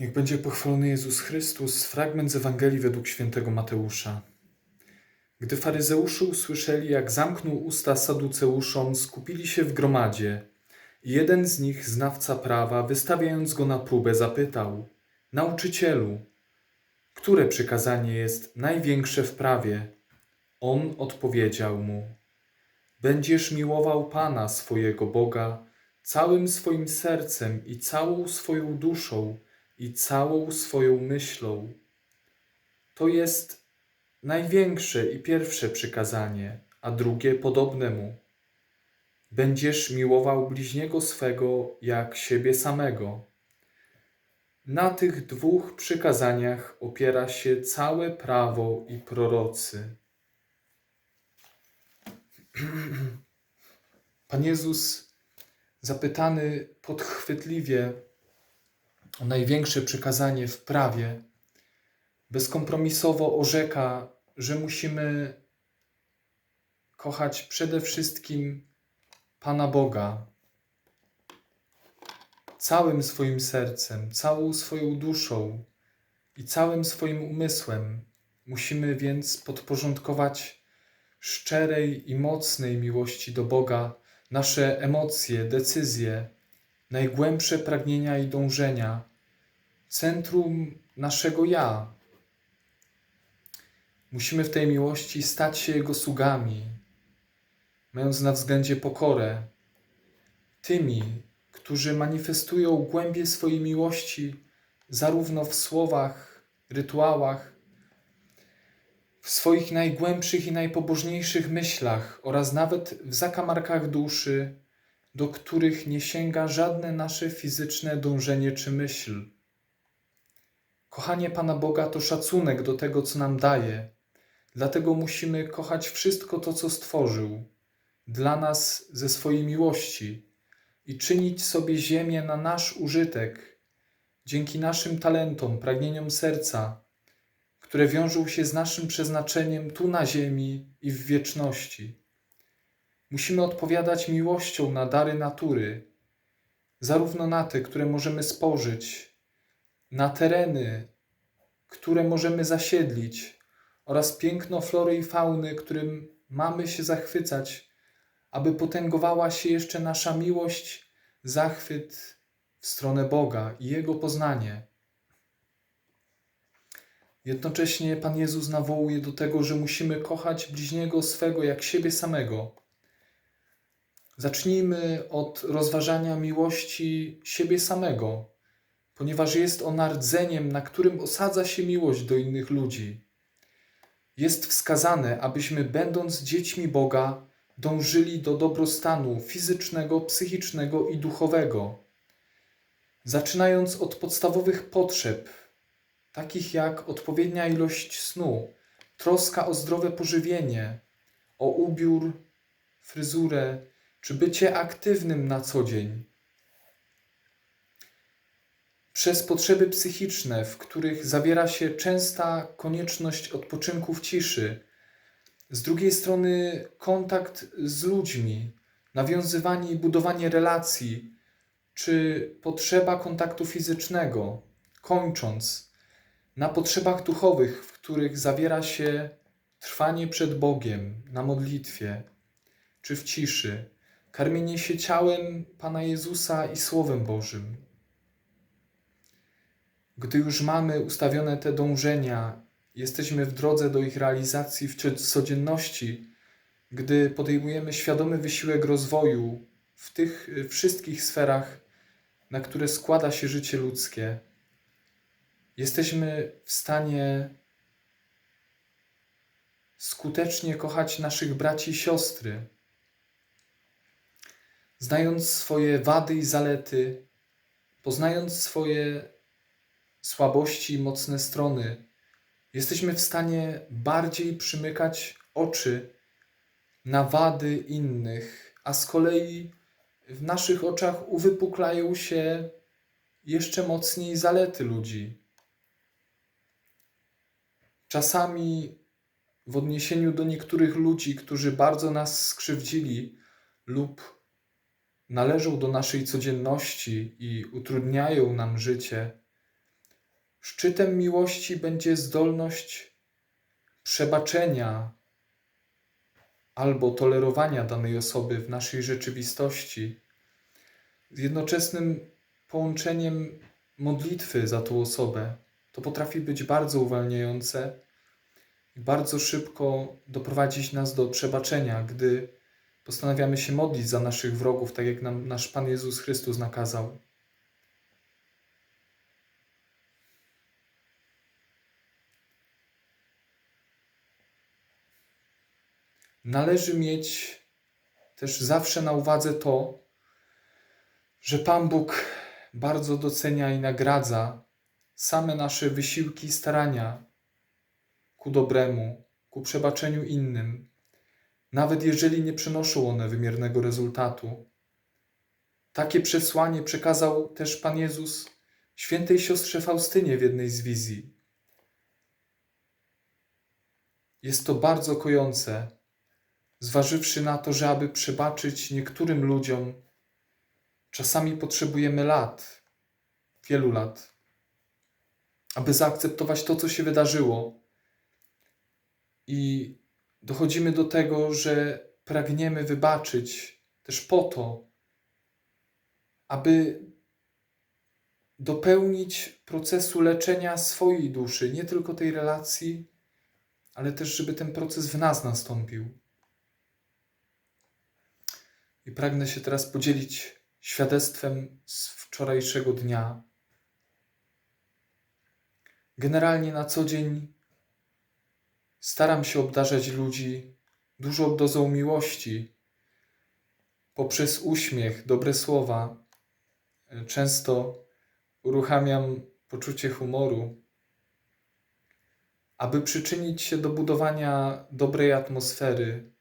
Niech będzie pochwalony Jezus Chrystus, fragment z Ewangelii według świętego Mateusza. Gdy faryzeusze usłyszeli, jak zamknął usta saduceuszom, skupili się w gromadzie. Jeden z nich, znawca prawa, wystawiając go na próbę, zapytał: Nauczycielu, które przykazanie jest największe w prawie? On odpowiedział mu: Będziesz miłował Pana swojego Boga całym swoim sercem i całą swoją duszą i całą swoją myślą. To jest największe i pierwsze przykazanie, a drugie podobne mu. Będziesz miłował bliźniego swego jak siebie samego. Na tych dwóch przykazaniach opiera się całe prawo i prorocy. Pan Jezus, zapytany podchwytliwie największe przykazanie w prawie, bezkompromisowo orzeka, że musimy kochać przede wszystkim Pana Boga całym swoim sercem, całą swoją duszą i całym swoim umysłem. Musimy więc podporządkować szczerej i mocnej miłości do Boga nasze emocje, decyzje, najgłębsze pragnienia i dążenia, centrum naszego ja. Musimy w tej miłości stać się Jego sługami, mając na względzie pokorę, tymi, którzy manifestują głębie swojej miłości zarówno w słowach, rytuałach, w swoich najgłębszych i najpobożniejszych myślach oraz nawet w zakamarkach duszy, do których nie sięga żadne nasze fizyczne dążenie czy myśl. Kochanie Pana Boga to szacunek do tego, co nam daje, dlatego musimy kochać wszystko to, co stworzył. Dla nas ze swojej miłości. I czynić sobie ziemię na nasz użytek, dzięki naszym talentom, pragnieniom serca, które wiążą się z naszym przeznaczeniem tu na ziemi i w wieczności. Musimy odpowiadać miłością na dary natury, zarówno na te, które możemy spożyć, na tereny, które możemy zasiedlić, oraz piękno flory i fauny, którym mamy się zachwycać, aby potęgowała się jeszcze nasza miłość, zachwyt w stronę Boga i Jego poznanie. Jednocześnie Pan Jezus nawołuje do tego, że musimy kochać bliźniego swego jak siebie samego. Zacznijmy od rozważania miłości siebie samego, ponieważ jest ona rdzeniem, na którym osadza się miłość do innych ludzi. Jest wskazane, abyśmy, będąc dziećmi Boga, dążyli do dobrostanu fizycznego, psychicznego i duchowego. Zaczynając od podstawowych potrzeb, takich jak odpowiednia ilość snu, troska o zdrowe pożywienie, o ubiór, fryzurę, czy bycie aktywnym na co dzień. Przez potrzeby psychiczne, w których zawiera się częsta konieczność odpoczynku w ciszy, z drugiej strony kontakt z ludźmi, nawiązywanie i budowanie relacji, czy potrzeba kontaktu fizycznego, kończąc na potrzebach duchowych, w których zawiera się trwanie przed Bogiem na modlitwie czy w ciszy, karmienie się ciałem Pana Jezusa i Słowem Bożym. Gdy już mamy ustawione te dążenia, jesteśmy w drodze do ich realizacji w codzienności, gdy podejmujemy świadomy wysiłek rozwoju w tych y, wszystkich sferach, na które składa się życie ludzkie, jesteśmy w stanie skutecznie kochać naszych braci i siostry, znając swoje wady i zalety, poznając swoje słabości i mocne strony, jesteśmy w stanie bardziej przymykać oczy na wady innych, a z kolei w naszych oczach uwypuklają się jeszcze mocniej zalety ludzi. Czasami w odniesieniu do niektórych ludzi, którzy bardzo nas skrzywdzili lub należą do naszej codzienności i utrudniają nam życie, Szczytem miłości będzie zdolność przebaczenia albo tolerowania danej osoby w naszej rzeczywistości, z jednoczesnym połączeniem modlitwy za tą osobę. To potrafi być bardzo uwalniające i bardzo szybko doprowadzić nas do przebaczenia, gdy postanawiamy się modlić za naszych wrogów, tak jak nam nasz Pan Jezus Chrystus nakazał. Należy mieć też zawsze na uwadze to, że Pan Bóg bardzo docenia i nagradza same nasze wysiłki i starania ku dobremu, ku przebaczeniu innym, nawet jeżeli nie przynoszą one wymiernego rezultatu. Takie przesłanie przekazał też Pan Jezus świętej siostrze Faustynie w jednej z wizji. Jest to bardzo kojące, zważywszy na to, że aby przebaczyć niektórym ludziom, czasami potrzebujemy lat, wielu lat, aby zaakceptować to, co się wydarzyło. I dochodzimy do tego, że pragniemy wybaczyć też po to, aby dopełnić procesu leczenia swojej duszy, nie tylko tej relacji, ale też, żeby ten proces w nas nastąpił. I pragnę się teraz podzielić świadectwem z wczorajszego dnia. Generalnie na co dzień staram się obdarzać ludzi dużą dozą miłości poprzez uśmiech, dobre słowa. Często uruchamiam poczucie humoru, aby przyczynić się do budowania dobrej atmosfery,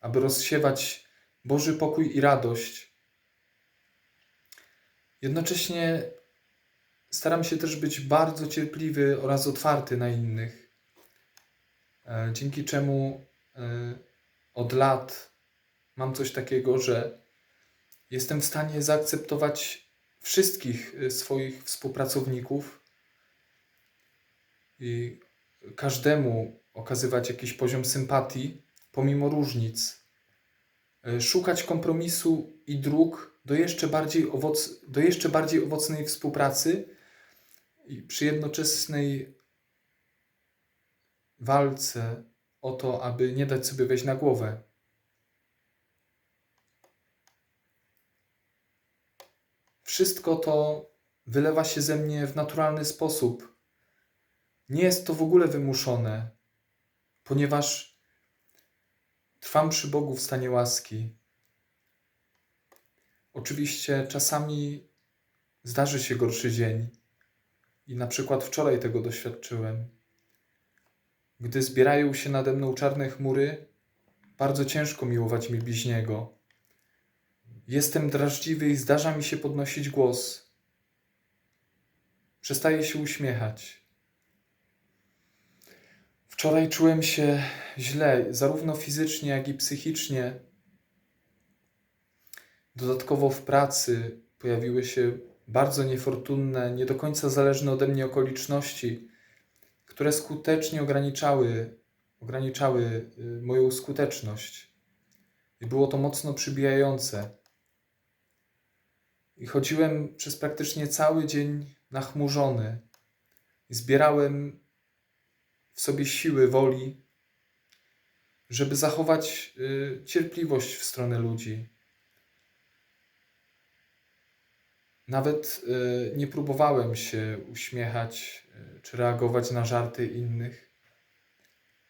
aby rozsiewać Boży pokój i radość. Jednocześnie staram się też być bardzo cierpliwy oraz otwarty na innych, e, dzięki czemu e, od lat mam coś takiego, że jestem w stanie zaakceptować wszystkich e, swoich współpracowników i każdemu okazywać jakiś poziom sympatii, pomimo różnic. Szukać kompromisu i dróg do jeszcze bardziej, owoc, do jeszcze bardziej owocnej współpracy i przy jednoczesnej walce o to, aby nie dać sobie wejść na głowę. Wszystko to wylewa się ze mnie w naturalny sposób. Nie jest to w ogóle wymuszone, ponieważ trwam przy Bogu w stanie łaski. Oczywiście czasami zdarzy się gorszy dzień i na przykład wczoraj tego doświadczyłem. Gdy zbierają się nade mną czarne chmury, bardzo ciężko miłować mi bliźniego. Jestem drażliwy i zdarza mi się podnosić głos. Przestaję się uśmiechać. Wczoraj czułem się źle, zarówno fizycznie, jak i psychicznie. Dodatkowo w pracy pojawiły się bardzo niefortunne, nie do końca zależne ode mnie okoliczności, które skutecznie ograniczały, ograniczały y, moją skuteczność. I było to mocno przybijające. I chodziłem przez praktycznie cały dzień nachmurzony. I zbierałem w sobie siły woli, żeby zachować y, cierpliwość w stronę ludzi. Nawet y, nie próbowałem się uśmiechać y, czy reagować na żarty innych,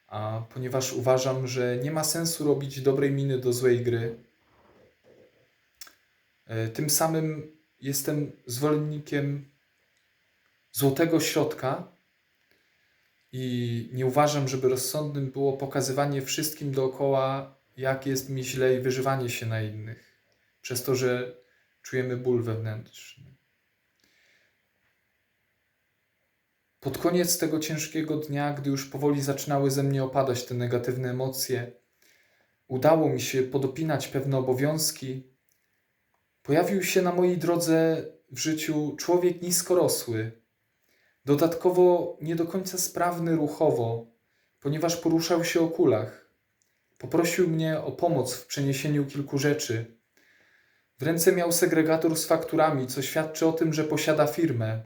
a ponieważ uważam, że nie ma sensu robić dobrej miny do złej gry, tym samym jestem zwolennikiem złotego środka i nie uważam, żeby rozsądnym było pokazywanie wszystkim dookoła, jak jest mi źle i wyżywanie się na innych, przez to, że czujemy ból wewnętrzny. Pod koniec tego ciężkiego dnia, gdy już powoli zaczynały ze mnie opadać te negatywne emocje, udało mi się podopinać pewne obowiązki. Pojawił się na mojej drodze w życiu człowiek niskorosły, Dodatkowo nie do końca sprawny ruchowo, ponieważ poruszał się o kulach. Poprosił mnie o pomoc w przeniesieniu kilku rzeczy. W ręce miał segregator z fakturami, co świadczy o tym, że posiada firmę.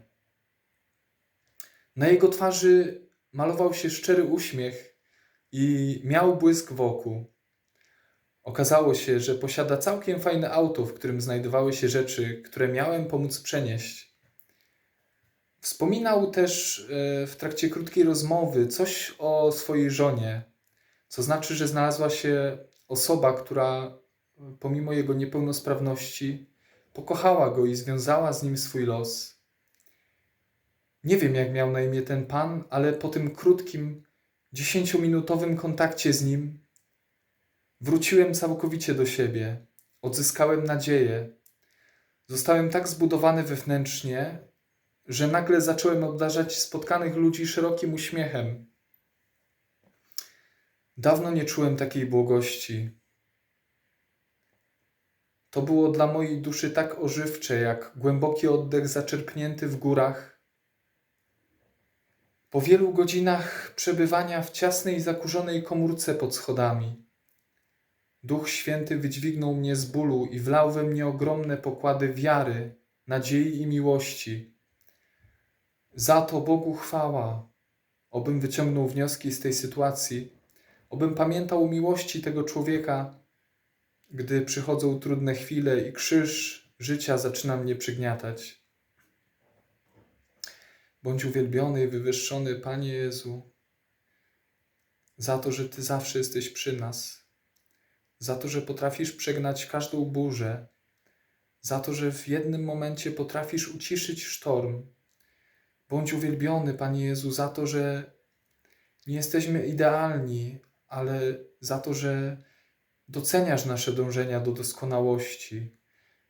Na jego twarzy malował się szczery uśmiech i miał błysk wokół. Okazało się, że posiada całkiem fajne auto, w którym znajdowały się rzeczy, które miałem pomóc przenieść. Wspominał też e, w trakcie krótkiej rozmowy coś o swojej żonie, co znaczy, że znalazła się osoba, która e, pomimo jego niepełnosprawności pokochała go i związała z nim swój los. Nie wiem, jak miał na imię ten pan, ale po tym krótkim, dziesięciominutowym kontakcie z nim wróciłem całkowicie do siebie. Odzyskałem nadzieję. Zostałem tak zbudowany wewnętrznie, że nagle zacząłem obdarzać spotkanych ludzi szerokim uśmiechem. Dawno nie czułem takiej błogości. To było dla mojej duszy tak ożywcze, jak głęboki oddech zaczerpnięty w górach. Po wielu godzinach przebywania w ciasnej, zakurzonej komórce pod schodami, Duch Święty wydźwignął mnie z bólu i wlał we mnie ogromne pokłady wiary, nadziei i miłości. Za to Bogu chwała, obym wyciągnął wnioski z tej sytuacji, obym pamiętał miłości tego człowieka, gdy przychodzą trudne chwile i krzyż życia zaczyna mnie przygniatać. Bądź uwielbiony i wywyższony, Panie Jezu, za to, że Ty zawsze jesteś przy nas, za to, że potrafisz przegnać każdą burzę, za to, że w jednym momencie potrafisz uciszyć sztorm. Bądź uwielbiony, Panie Jezu, za to, że nie jesteśmy idealni, ale za to, że doceniasz nasze dążenia do doskonałości.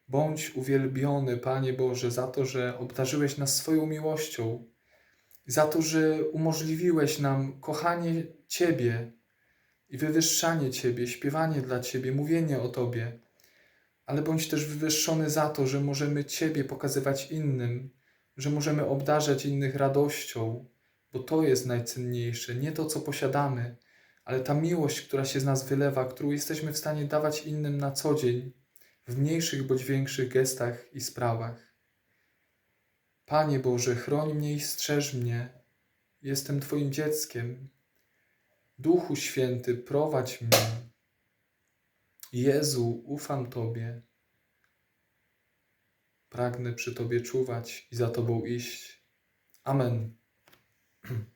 Bądź uwielbiony, Panie Boże, za to, że obdarzyłeś nas swoją miłością, za to, że umożliwiłeś nam kochanie Ciebie i wywyższanie Ciebie, śpiewanie dla Ciebie, mówienie o Tobie. Ale bądź też wywyższony za to, że możemy Ciebie pokazywać innym, że możemy obdarzać innych radością, bo to jest najcenniejsze, nie to, co posiadamy, ale ta miłość, która się z nas wylewa, którą jesteśmy w stanie dawać innym na co dzień, w mniejszych bądź większych gestach i sprawach. Panie Boże, chroń mnie i strzeż mnie. Jestem Twoim dzieckiem. Duchu Święty, prowadź mnie. Jezu, ufam Tobie. Pragnę przy Tobie czuwać i za Tobą iść. Amen.